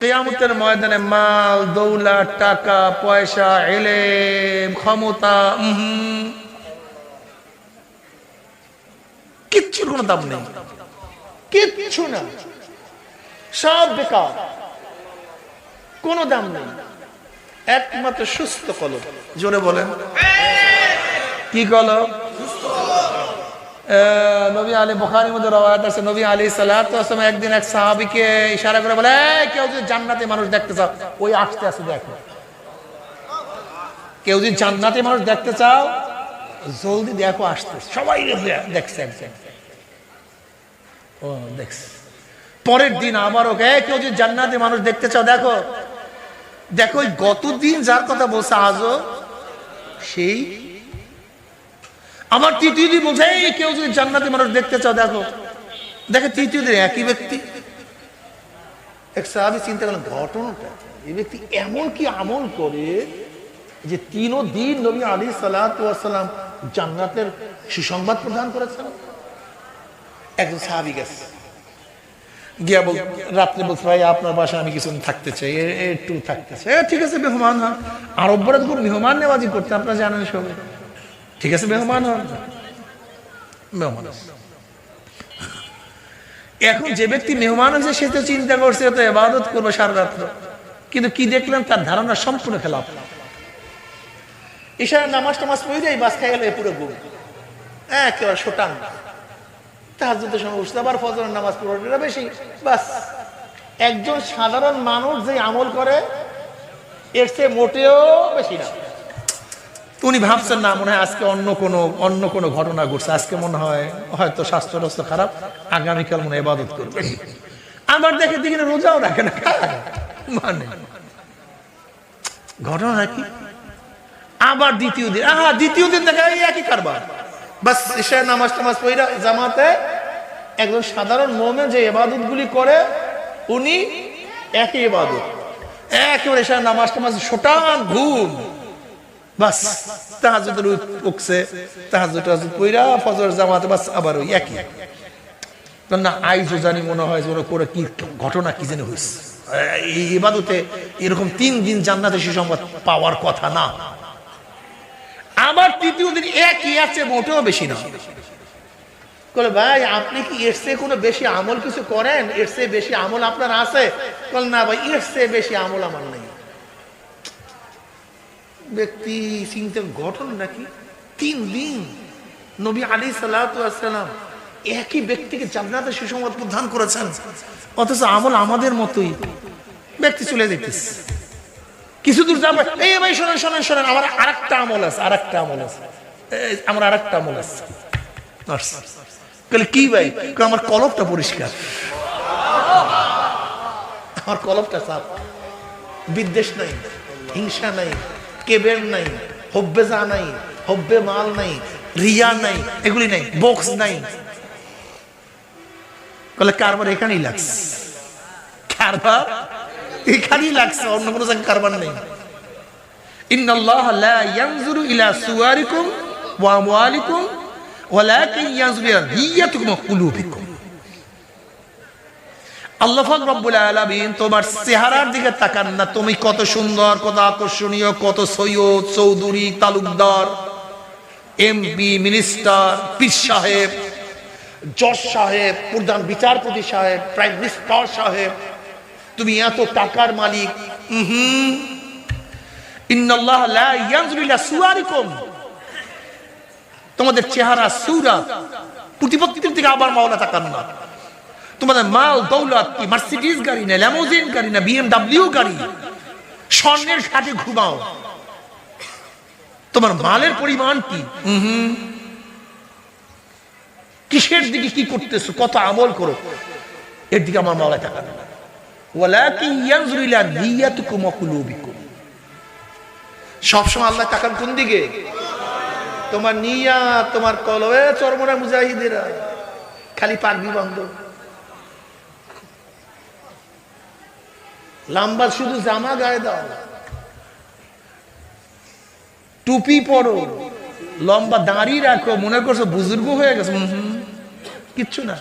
কেয়ামতের ময়দানে মাল, দৌলা, টাকা, পয়সা এলে ক্ষমতা কিচ্ছুর কোনো দাম নেই। কিচ্ছু না। সব বেকার। কোনো দাম নেই। একমাত্র সুস্থ কলম জোরে বলেন। কি কলম নবী আলী বুখারীর মধ্যে রওয়ায়াত আছে। নবী আলী ওয়াসাল্লাম একদিন এক সাহাবীকে ইশারা করে বলে কেউ যদি জান্নাতে মানুষ দেখতে চাও, ওই আসতে আসতে দেখো। কেউ যদি জান্নাতে মানুষ দেখতে চাও, জলদি দেখো আসতে। সবাই দেখছে একজন। ও, দেখছে। পরের দিন আবার ওকে কেউ যদি জান্নাতে মানুষ দেখতে চাও, দেখো। দেখো, ওই গতদিন যার কথা বলছে আজও, সেই আমার তৃতীয় দিন বলছে, এই কেউ যদি জান্নাতি মানুষ দেখতে চাও দেখো। দেখে তৃতীয় দিন একই ব্যক্তি। সাহাবি চিন্তা করলেন, ঘটনাটা, এই ব্যক্তি এমন কি আমল করে যে তিনও দিন নবী আলী সালাম জান্নাতের সুসংবাদ প্রদান করেছেন? একজন সাহাবি গেছে। গিয়া বল, রাত্রে বলছে, ভাই, আপনার বাসায় আমি কিছুদিন থাকতে চাই একটু থাকতে চাই। ঠিক আছে, মেহমান হন আরব্বরা তো মেহমান নেওয়াজি করতে, আপনারা জানেন সবাই। ঠিক আছে, মেহমান হন। মেহমান এখন যে ব্যক্তি মেহমান হয়েছে সে তো চিন্তা করছে তো এবাদত করব সারা রাত্র কিন্তু কি দেখলেন, তার ধারণা সম্পূর্ণ খেলাপ ইশারা নামাজ টামাজ পড়ে যাই বাস খাই গেল পুরো ঘুম। একেবারে শোটান। তাহাজুদের সময় উঠছে, আবার ফজরের নামাজ পড়ে বেশি। বাস। একজন সাধারণ মানুষ যে আমল করে, এর চেয়ে মোটেও বেশি না। উনি ভাবছেন, না, মনে হয় আজকে অন্য কোনো অন্য কোনো ঘটনা ঘটছে। আজকে মনে হয়, হয়তো স্বাস্থ্য টাস্থ্য খারাপ। আগামীকাল মনে ইবাদত করবে। আবার দেখে দিকে রোজাও রাখে না। মানে ঘটনা কি? আবার দ্বিতীয় দিন, আহা, দ্বিতীয় দিন দেখা একই কারবার। বাস ঈশার নামাজ টামাজ পইরা জামাতে একজন সাধারণ মোমেন যে ইবাদত গুলি করে, উনি একই ইবাদত। একেবারে ঈশার নামাজ টামাজ, শোটান, ঘুম। বাস তাহাজুদ ফজর বাস আবার ওই একই। না জানি মনে হয় যে করে কি ঘটনা কি জানি হয়েছে এই ইবাদতে এরকম তিন দিন জান্নাতে সুসংবাদ পাওয়ার কথা না। আবার তৃতীয় দিন একই আছে, মোটেও বেশি না। বলে ভাই, আপনি কি এর চেয়ে কোনো বেশি আমল কিছু করেন? এর চেয়ে বেশি আমল আপনার আছে? না, ভাই, এর চেয়ে বেশি আমল আমার নেই। ব্যক্তি চিন্তার গঠন নাকি? তিন দিন নবী আলী সাল্লাম একই ব্যক্তিকে জান্নাতের সুসংবাদ প্রদান করেছেন। অথচ আমল আমাদের মতোই। ব্যক্তি চলে যেতেছে কিছু দূর যাবে। এই ভাই, শোনেন শোনেন শোনেন, আমার আরেকটা আমল আছে, আরেকটা আমল আছে। আমার আরেকটা আমল আছে। কি ভাই? আমার কলবটা পরিষ্কার। আমার কলবটা সাফ। বিদ্বেষ নাই, হিংসা নাই। কেবের নাই, হব্বে যা নাই, হব্বে মাল নাই, রিয়া নাই, এগুলি নাই, বক্স নাই। বলে কারবার এখানেই লাগছে। কারবার এখানেই লাগছে, অন্য কোনো জায়গায় কারবার নেই। ইন্নাল্লাহ লা ইয়ানজুরু ইলা সুওয়ারিকুম ওয়া আমওয়ালিকুম, ওয়ালাকিন ইয়ানজুরু ইলা নিয়্যাতিকুম ওয়া আল্লাহ পাক রব্বুল আলামিন তোমার চেহারার দিকে তাকান না। তুমি কত সুন্দর, কত আকর্ষণীয়, কত সৈয়দ, চৌধুরী, তালুকদার, এমপি, মিনিস্টার, পীর সাহেব, জজ সাহেব, প্রধান বিচারপতি সাহেব, প্রাইম মিনিস্টার সাহেব। তুমি এত টাকার মালিক। উহুম। ইন্নাল্লাহ লা ইয়ানজুরু ইলা সুওয়ারিকুম তোমাদের চেহারা সুরা প্রতিপত্তির দিকে আবার মাওলা তাকান না। তোমাদের মাল, দৌলত কি? মার্সিডিজ গাড়ি না ল্যামোজিন গাড়ি না বিএমডাব্লিউ গাড়ি? স্বর্ণের খাটে ঘুমাও। তোমার মালের পরিমাণ কি? কিসের দিকে কি করতেছো? কত আমল করো। এর দিকে আমার মাওলা টাকা না। খালি পারবি বন্ধ। লাম্বা শুধু জামা গায়ে দাও টুপি পরো, লম্বা দাঁড়িয়ে রাখো, মনে করছ বুজুর্গ হয়ে গেছে। কিচ্ছু না।